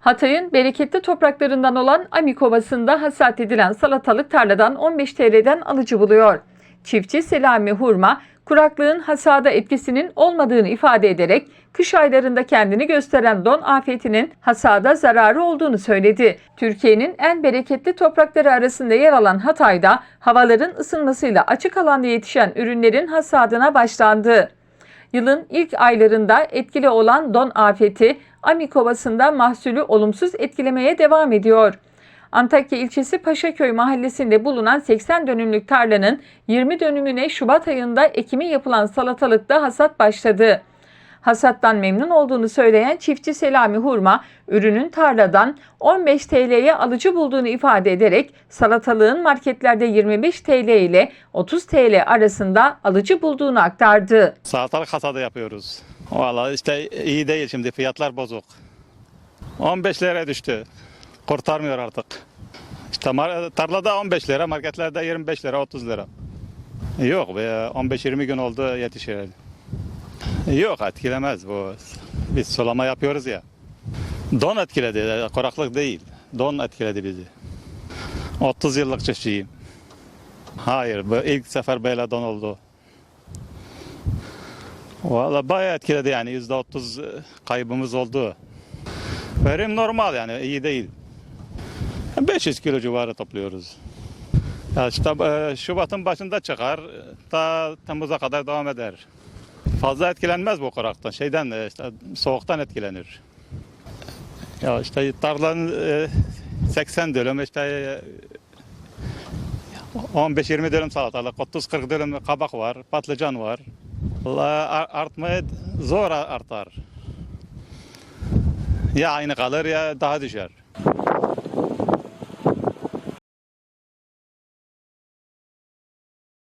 Hatay'ın bereketli topraklarından olan Amik Ovası'nda hasat edilen salatalık tarladan 15 TL'den alıcı buluyor. Çiftçi Selami Hurma, kuraklığın hasada etkisinin olmadığını ifade ederek kış aylarında kendini gösteren don afetinin hasada zararı olduğunu söyledi. Türkiye'nin en bereketli toprakları arasında yer alan Hatay'da havaların ısınmasıyla açık alanda yetişen ürünlerin hasadına başlandı. Yılın ilk aylarında etkili olan don afeti Amik Ovası'nda mahsulü olumsuz etkilemeye devam ediyor. Antakya ilçesi Paşaköy mahallesinde bulunan 80 dönümlük tarlanın 20 dönümüne Şubat ayında ekimi yapılan salatalıkta hasat başladı. Hasattan memnun olduğunu söyleyen çiftçi Selami Hurma, ürünün tarladan 15 TL'ye alıcı bulduğunu ifade ederek salatalığın marketlerde 25 TL ile 30 TL arasında alıcı bulduğunu aktardı. Salatalık hasadı yapıyoruz. Vallahi işte iyi değil şimdi fiyatlar bozuk. 15 lira düştü. Kurtarmıyor artık. İşte tarlada 15 lira, marketlerde 25 lira, 30 lira. Yok be 15-20 gün oldu yetişir. Yok etkilemez bu. Biz sulama yapıyoruz ya. Don etkiledi, kuraklık değil. Don etkiledi bizi. 30 yıllık çiftçiyim. Hayır, bu ilk sefer böyle don oldu. Valla bayağı etkiledi yani yüzde otuz kaybımız oldu. Verim normal yani iyi değil. 500 kilo civarı topluyoruz. Ya işte e, Şubat'ın başında çıkar, ta Temmuz'a kadar devam eder. Fazla etkilenmez bu kuraktan, şeyden e, işte soğuktan etkilenir. Ya işte tarlanın e, 80 dönüm işte e, 15-20 dönüm salatalık, 30-40 dönüm kabak var, patlıcan var. Artmaya zor artar. Ya aynı kalır ya daha düşer.